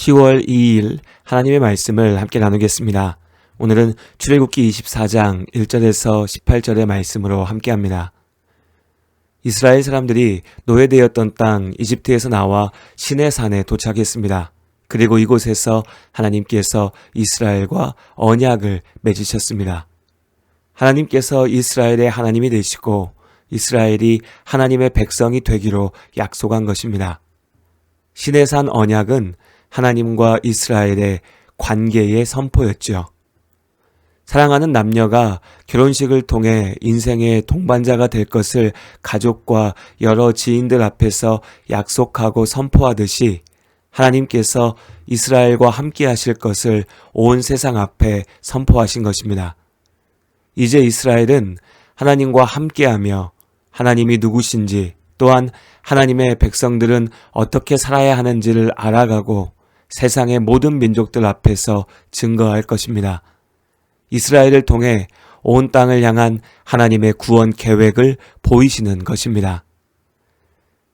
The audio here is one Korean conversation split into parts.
10월 2일 하나님의 말씀을 함께 나누겠습니다. 오늘은 출애굽기 24장 1절에서 18절의 말씀으로 함께 합니다. 이스라엘 사람들이 노예되었던 땅 이집트에서 나와 시내 산에 도착했습니다. 그리고 이곳에서 하나님께서 이스라엘과 언약을 맺으셨습니다. 하나님께서 이스라엘의 하나님이 되시고 이스라엘이 하나님의 백성이 되기로 약속한 것입니다. 시내산 언약은 하나님과 이스라엘의 관계의 선포였죠. 사랑하는 남녀가 결혼식을 통해 인생의 동반자가 될 것을 가족과 여러 지인들 앞에서 약속하고 선포하듯이 하나님께서 이스라엘과 함께 하실 것을 온 세상 앞에 선포하신 것입니다. 이제 이스라엘은 하나님과 함께하며 하나님이 누구신지 또한 하나님의 백성들은 어떻게 살아야 하는지를 알아가고 세상의 모든 민족들 앞에서 증거할 것입니다. 이스라엘을 통해 온 땅을 향한 하나님의 구원 계획을 보이시는 것입니다.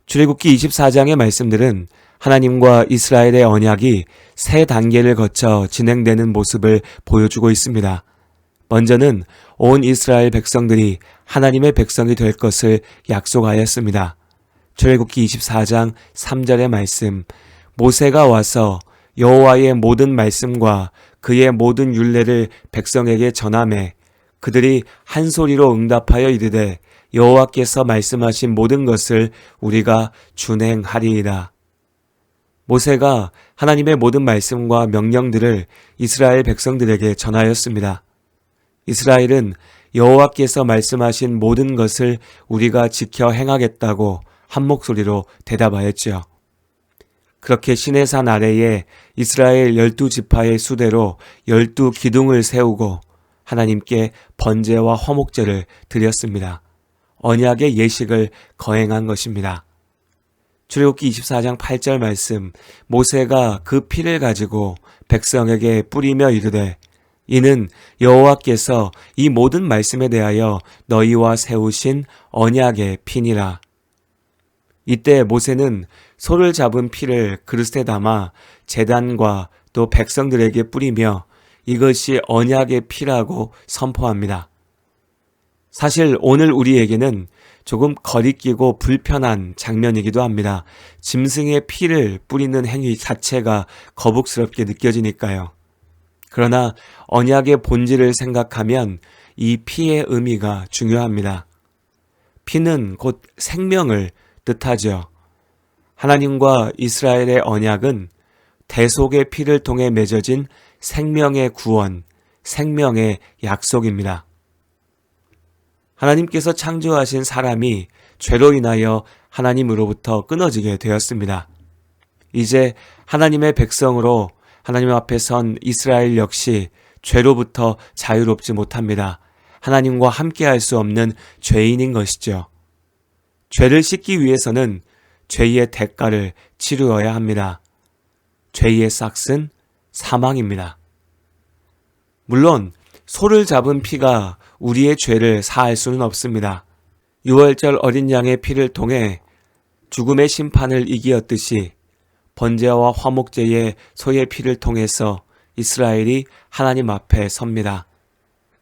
출애굽기 24장의 말씀들은 하나님과 이스라엘의 언약이 세 단계를 거쳐 진행되는 모습을 보여주고 있습니다. 먼저는 온 이스라엘 백성들이 하나님의 백성이 될 것을 약속하였습니다. 출애굽기 24장 3절의 말씀 모세가 와서 여호와의 모든 말씀과 그의 모든 율례를 백성에게 전함에 그들이 한 소리로 응답하여 이르되 여호와께서 말씀하신 모든 것을 우리가 준행하리이다. 모세가 하나님의 모든 말씀과 명령들을 이스라엘 백성들에게 전하였습니다. 이스라엘은 여호와께서 말씀하신 모든 것을 우리가 지켜 행하겠다고 한 목소리로 대답하였지요. 그렇게 시내산 아래에 이스라엘 열두 지파의 수대로 열두 기둥을 세우고 하나님께 번제와 화목제를 드렸습니다. 언약의 예식을 거행한 것입니다. 출애굽기 24장 8절 말씀 모세가 그 피를 가지고 백성에게 뿌리며 이르되 이는 여호와께서 이 모든 말씀에 대하여 너희와 세우신 언약의 피니라. 이때 모세는 소를 잡은 피를 그릇에 담아 재단과 또 백성들에게 뿌리며 이것이 언약의 피라고 선포합니다. 사실 오늘 우리에게는 조금 거리끼고 불편한 장면이기도 합니다. 짐승의 피를 뿌리는 행위 자체가 거북스럽게 느껴지니까요. 그러나 언약의 본질을 생각하면 이 피의 의미가 중요합니다. 피는 곧 생명을 뜻하죠. 하나님과 이스라엘의 언약은 대속의 피를 통해 맺어진 생명의 구원, 생명의 약속입니다. 하나님께서 창조하신 사람이 죄로 인하여 하나님으로부터 끊어지게 되었습니다. 이제 하나님의 백성으로 하나님 앞에 선 이스라엘 역시 죄로부터 자유롭지 못합니다. 하나님과 함께 할 수 없는 죄인인 것이죠. 죄를 씻기 위해서는 죄의 대가를 치루어야 합니다. 죄의 싹은 사망입니다. 물론 소를 잡은 피가 우리의 죄를 사할 수는 없습니다. 6월절 어린 양의 피를 통해 죽음의 심판을 이기었듯이 번제와 화목제의 소의 피를 통해서 이스라엘이 하나님 앞에 섭니다.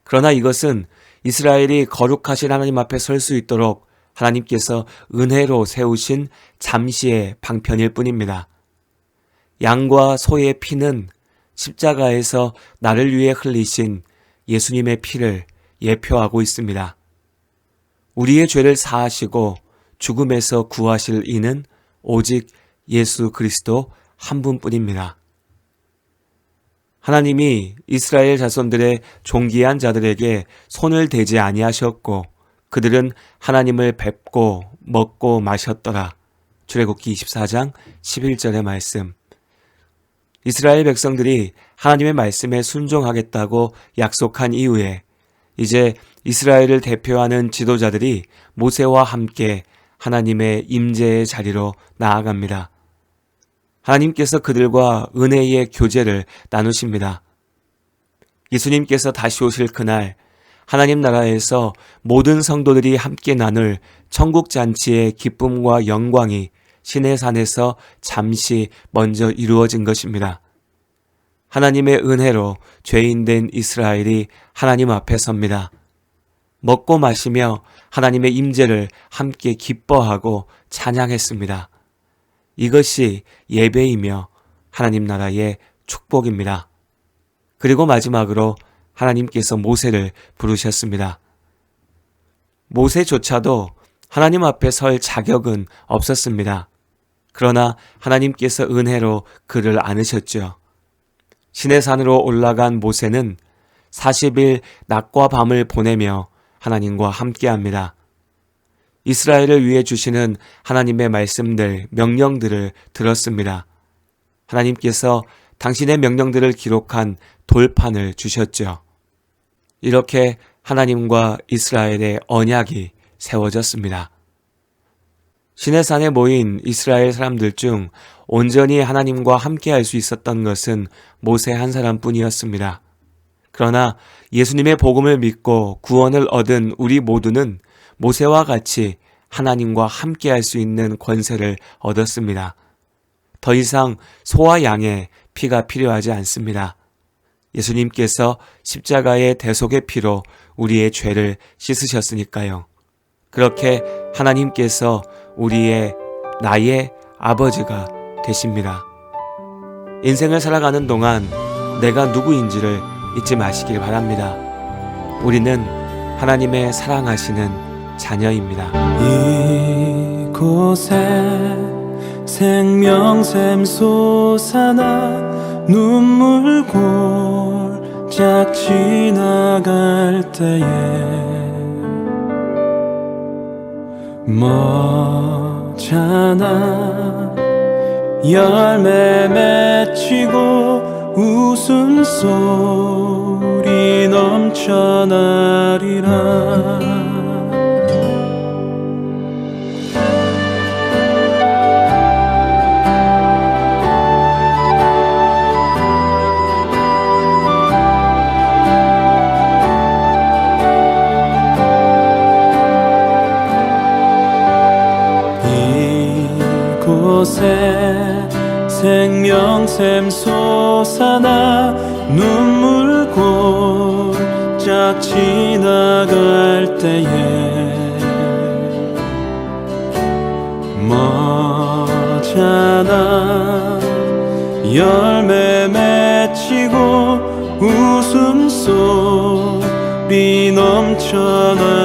그러나 이것은 이스라엘이 거룩하신 하나님 앞에 설 수 있도록 하나님께서 은혜로 세우신 잠시의 방편일 뿐입니다. 양과 소의 피는 십자가에서 나를 위해 흘리신 예수님의 피를 예표하고 있습니다. 우리의 죄를 사하시고 죽음에서 구하실 이는 오직 예수 그리스도 한 분뿐입니다. 하나님이 이스라엘 자손들의 존귀한 자들에게 손을 대지 아니하셨고 그들은 하나님을 뵙고 먹고 마셨더라. 출애굽기 24장 11절의 말씀. 이스라엘 백성들이 하나님의 말씀에 순종하겠다고 약속한 이후에 이제 이스라엘을 대표하는 지도자들이 모세와 함께 하나님의 임재의 자리로 나아갑니다. 하나님께서 그들과 은혜의 교제를 나누십니다. 예수님께서 다시 오실 그날 하나님 나라에서 모든 성도들이 함께 나눌 천국 잔치의 기쁨과 영광이 신의 산에서 잠시 먼저 이루어진 것입니다. 하나님의 은혜로 죄인된 이스라엘이 하나님 앞에 섭니다. 먹고 마시며 하나님의 임재를 함께 기뻐하고 찬양했습니다. 이것이 예배이며 하나님 나라의 축복입니다. 그리고 마지막으로 하나님께서 모세를 부르셨습니다. 모세조차도 하나님 앞에 설 자격은 없었습니다. 그러나 하나님께서 은혜로 그를 안으셨죠. 신의 산으로 올라간 모세는 40일 낮과 밤을 보내며 하나님과 함께 합니다. 이스라엘을 위해 주시는 하나님의 말씀들, 명령들을 들었습니다. 하나님께서 당신의 명령들을 기록한 돌판을 주셨죠. 이렇게 하나님과 이스라엘의 언약이 세워졌습니다. 신의 산에 모인 이스라엘 사람들 중 온전히 하나님과 함께 할 수 있었던 것은 모세 한 사람 뿐이었습니다. 그러나 예수님의 복음을 믿고 구원을 얻은 우리 모두는 모세와 같이 하나님과 함께 할 수 있는 권세를 얻었습니다. 더 이상 소와 양의 피가 필요하지 않습니다. 예수님께서 십자가의 대속의 피로 우리의 죄를 씻으셨으니까요. 그렇게 하나님께서 우리의 나의 아버지가 되십니다. 인생을 살아가는 동안 내가 누구인지를 잊지 마시길 바랍니다. 우리는 하나님의 사랑하시는 자녀입니다. 이곳에 생명샘 솟아나 눈물 골짝 지나갈 때에 머잖아 열매 맺히고 웃음소리 넘쳐나리라 샘 솟아나 눈물 골짝 지나갈 때에 머잖아 열매 맺히고 웃음소리 넘쳐나리라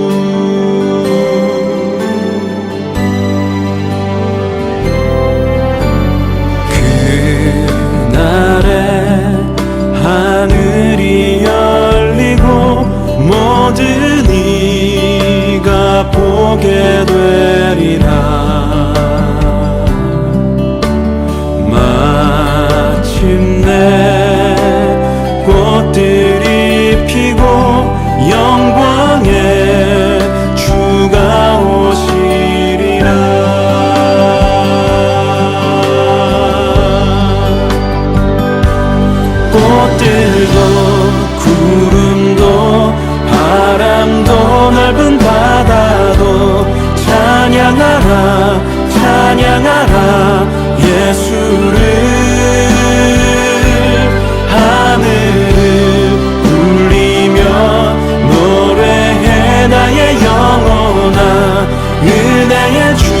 찬양하라 예수를. 하늘을 울리며 노래해 나의 영혼아 은혜의 주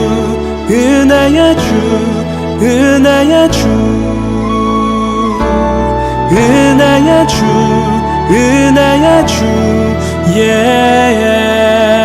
은하야 주 은하야 주 은하야 주 은하야 주 예. Yeah.